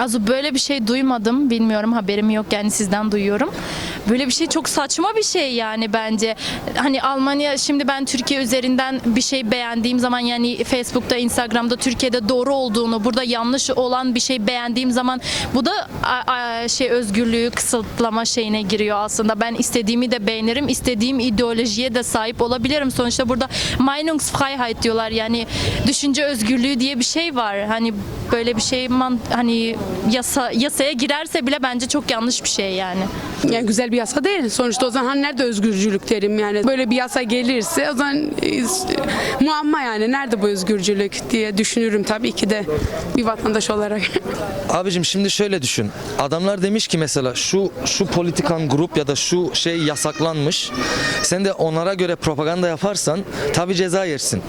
Az böyle bir şey duymadım. Bilmiyorum haberim yok yani sizden duyuyorum. Böyle bir şey çok saçma bir şey yani bence. Hani Almanya şimdi ben Türkiye üzerinden bir şey beğendiğim zaman yani Facebook'ta, Instagram'da Türkiye'de doğru olduğunu, burada yanlış olan bir şey beğendiğim zaman bu da a- a- şey özgürlüğü kısıtlama şeyine giriyor aslında. Ben istediğimi de beğenirim, istediğim ideolojiye de sahip olabilirim. Sonuçta burada Meinungsfreiheit diyorlar yani düşünce özgürlüğü diye bir şey var. Hani böyle bir şey man, hani yasa yasaya girerse bile bence çok yanlış bir şey yani. Yani güzel bir yasa değil. Sonuçta o zaman nerede özgürcülük derim yani. Böyle bir yasa gelirse o zaman e, muamma yani. Nerede bu özgürcülük diye düşünürüm tabii ki de bir vatandaş olarak. Abicim şimdi şöyle düşün. Adamlar demiş ki mesela şu şu politikan grup ya da şu şey yasaklanmış. Sen de onlara göre propaganda yaparsan tabi ceza yersin.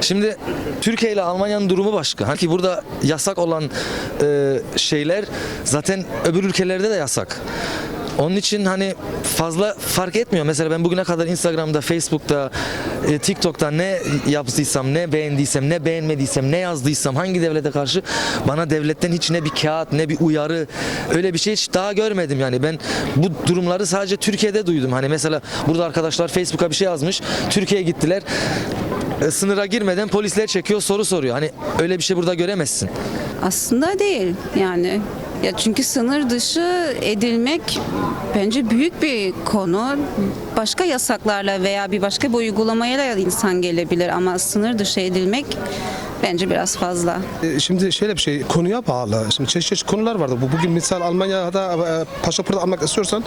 Şimdi Türkiye ile Almanya'nın durumu başka. Hani burada yasak olan e, şeyler zaten öbür ülkelerde de yasak. Onun için hani fazla fark etmiyor. Mesela ben bugüne kadar Instagram'da, Facebook'ta, e, TikTok'ta ne yaptıysam, ne beğendiysem, ne beğenmediysem, ne yazdıysam, hangi devlete karşı bana devletten hiç ne bir kağıt, ne bir uyarı, öyle bir şey hiç daha görmedim yani. Ben bu durumları sadece Türkiye'de duydum. Hani mesela burada arkadaşlar Facebook'a bir şey yazmış. Türkiye'ye gittiler. E, sınıra girmeden polisler çekiyor, soru soruyor. Hani öyle bir şey burada göremezsin. Aslında değil yani. Ya çünkü sınır dışı edilmek bence büyük bir konu. Başka yasaklarla veya bir başka bir uygulamayla insan gelebilir ama sınır dışı edilmek bence biraz fazla. E, Şimdi şöyle bir şey konuya bağlı. Şimdi çeşit çeşit konular vardı. Bu bugün misal Almanya'da e, pasaport almak istiyorsan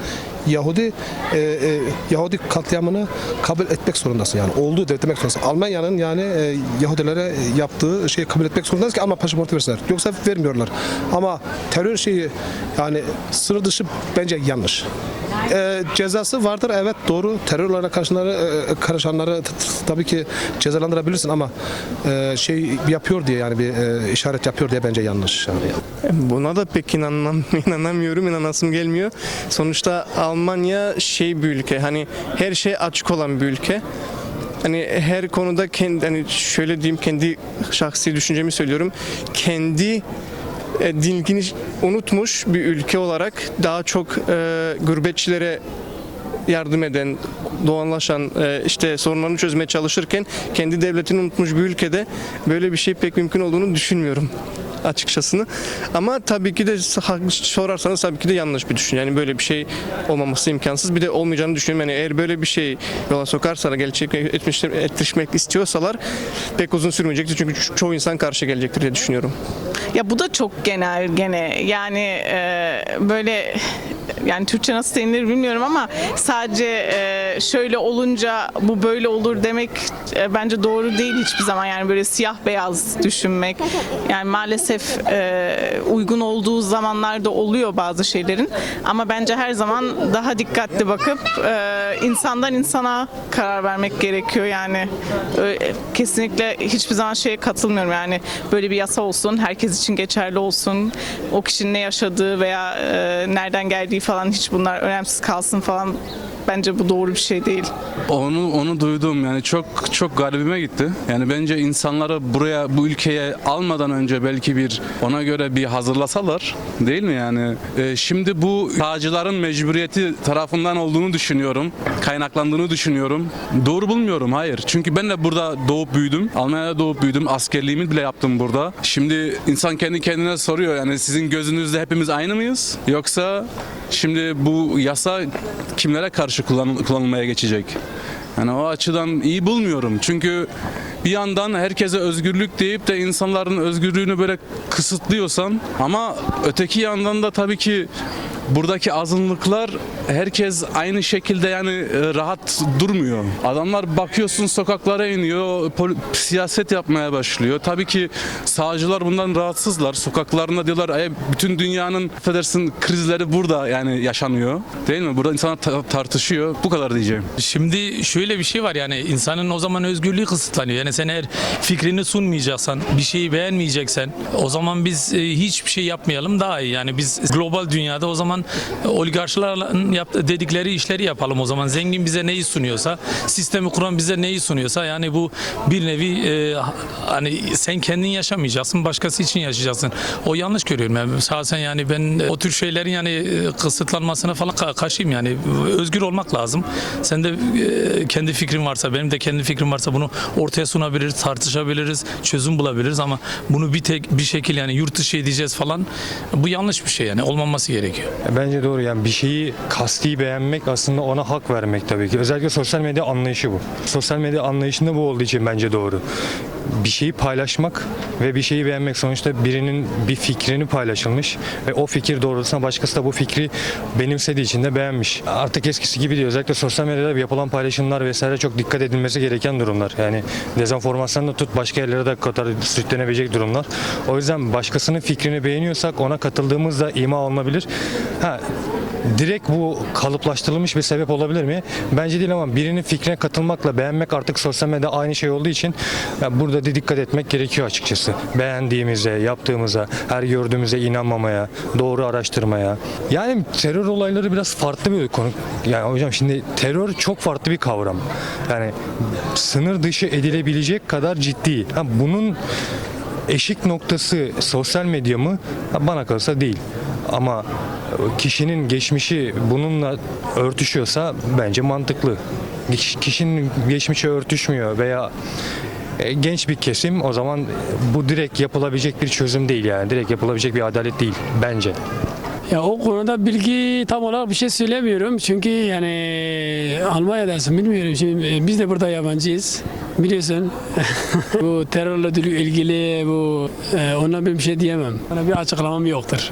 Yahudi e, e, Yahudi katliamını kabul etmek zorundasın yani. Olduğu de demek zorundasın. Almanya'nın yani e, Yahudilere yaptığı şeyi kabul etmek zorundasın ki ama pasaportu versinler. Yoksa vermiyorlar. Ama terör şeyi yani sınır dışı bence yanlış. E, cezası vardır evet doğru. Terörlerine karşıları, e, karışanları t- t- tabii ki cezalandırabilirsin ama e, şey yapıyor diye yani bir e, işaret yapıyor diye bence yanlış. Yani. Buna da pek inanmam, inanamıyorum, inanasım gelmiyor. Sonuçta Almanya şey bir ülke, hani her şey açık olan bir ülke. Hani her konuda kendi, hani şöyle diyeyim kendi şahsi düşüncemi söylüyorum. Kendi e, dilini unutmuş bir ülke olarak daha çok e, gurbetçilere yardım eden, doğanlaşan, e, işte sorunlarını çözmeye çalışırken kendi devletini unutmuş bir ülkede böyle bir şey pek mümkün olduğunu düşünmüyorum açıkçası. Ama tabii ki de sorarsanız tabii ki de yanlış bir düşün. Yani böyle bir şey olmaması imkansız. Bir de olmayacağını düşünüyorum. Yani eğer böyle bir şey yola sokarsalar, gelecek etmişler, etmişmek istiyorsalar pek uzun sürmeyecektir. Çünkü ço- çoğu insan karşı gelecektir diye düşünüyorum. Ya bu da çok genel gene yani e, böyle yani Türkçe nasıl denilir bilmiyorum ama sadece e, şöyle olunca bu böyle olur demek e, bence doğru değil hiçbir zaman. Yani böyle siyah beyaz düşünmek. Yani maalesef e, uygun olduğu zamanlarda oluyor bazı şeylerin. Ama bence her zaman daha dikkatli bakıp e, insandan insana karar vermek gerekiyor. Yani Ö- kesinlikle hiçbir zaman şeye katılmıyorum. Yani böyle bir yasa olsun herkes için geçerli olsun. O kişinin ne yaşadığı veya e, nereden geldiği falan hiç bunlar önemsiz kalsın falan bence bu doğru bir şey değil. Onu onu duydum yani çok çok garibime gitti. Yani bence insanları buraya bu ülkeye almadan önce belki bir ona göre bir hazırlasalar değil mi yani? Ee, şimdi bu sağcıların mecburiyeti tarafından olduğunu düşünüyorum. Kaynaklandığını düşünüyorum. Doğru bulmuyorum hayır. Çünkü ben de burada doğup büyüdüm. Almanya'da doğup büyüdüm. Askerliğimi bile yaptım burada. Şimdi insan kendi kendine soruyor yani sizin gözünüzde hepimiz aynı mıyız? Yoksa şimdi bu yasa kimlere karşı kullan- kullanılmaya geçecek? Yani o açıdan iyi bulmuyorum. Çünkü bir yandan herkese özgürlük deyip de insanların özgürlüğünü böyle kısıtlıyorsan ama öteki yandan da tabii ki buradaki azınlıklar herkes aynı şekilde yani e, rahat durmuyor. Adamlar bakıyorsun sokaklara iniyor, siyaset yapmaya başlıyor. Tabii ki sağcılar bundan rahatsızlar. Sokaklarında diyorlar "Ay, bütün dünyanın affedersin krizleri burada yani yaşanıyor. Değil mi? Burada insanlar ta- tartışıyor. Bu kadar diyeceğim. Şimdi şöyle bir şey var yani insanın o zaman özgürlüğü kısıtlanıyor. Yani sen eğer fikrini sunmayacaksan, bir şeyi beğenmeyeceksen o zaman biz e, hiçbir şey yapmayalım daha iyi. Yani biz global dünyada o zaman oligarşların yap, dedikleri işleri yapalım o zaman. Zengin bize neyi sunuyorsa, sistemi kuran bize neyi sunuyorsa yani bu bir nevi e, hani sen kendin yaşamayacaksın, başkası için yaşayacaksın. O yanlış görüyorum. Yani şahsen yani ben o tür şeylerin yani e, kısıtlanmasına falan ka- karşıyım yani. Özgür olmak lazım. Sen de e, kendi fikrin varsa, benim de kendi fikrim varsa bunu ortaya sunabiliriz, tartışabiliriz, çözüm bulabiliriz ama bunu bir tek bir şekilde yani yurt dışı edeceğiz falan bu yanlış bir şey yani olmaması gerekiyor. Bence doğru yani bir şeyi kasti beğenmek aslında ona hak vermek tabii ki. Özellikle sosyal medya anlayışı bu. Sosyal medya anlayışında bu olduğu için bence doğru. Bir şeyi paylaşmak ve bir şeyi beğenmek sonuçta birinin bir fikrini paylaşılmış ve o fikir doğrultusunda başkası da bu fikri benimsediği için de beğenmiş. Artık eskisi gibi değil. Özellikle sosyal medyada yapılan paylaşımlar vesaire çok dikkat edilmesi gereken durumlar. Yani dezenformasyonla tut başka yerlere de kadar sürüklenebilecek durumlar. O yüzden başkasının fikrini beğeniyorsak ona katıldığımızda ima olunabilir. Ha, direkt bu kalıplaştırılmış bir sebep olabilir mi? Bence değil ama birinin fikrine katılmakla beğenmek artık sosyal medyada aynı şey olduğu için burada da dikkat etmek gerekiyor açıkçası. Beğendiğimize, yaptığımıza, her gördüğümüze inanmamaya, doğru araştırmaya. Yani terör olayları biraz farklı bir konu. Yani hocam şimdi terör çok farklı bir kavram. Yani sınır dışı edilebilecek kadar ciddi. Bunun eşik noktası sosyal medya mı? Bana kalırsa değil. Ama kişinin geçmişi bununla örtüşüyorsa bence mantıklı. Kiş- Kişinin geçmişi örtüşmüyor veya e, genç bir kesim o zaman bu direkt yapılabilecek bir çözüm değil yani. Direkt yapılabilecek bir adalet değil bence. Ya o konuda bilgi tam olarak bir şey söylemiyorum. Çünkü yani Almanya'dasın bilmiyorum. Şimdi e, biz de burada yabancıyız. Biliyorsun. bu terörle ilgili bu e, ona bir şey diyemem. Bana bir açıklamam yoktur.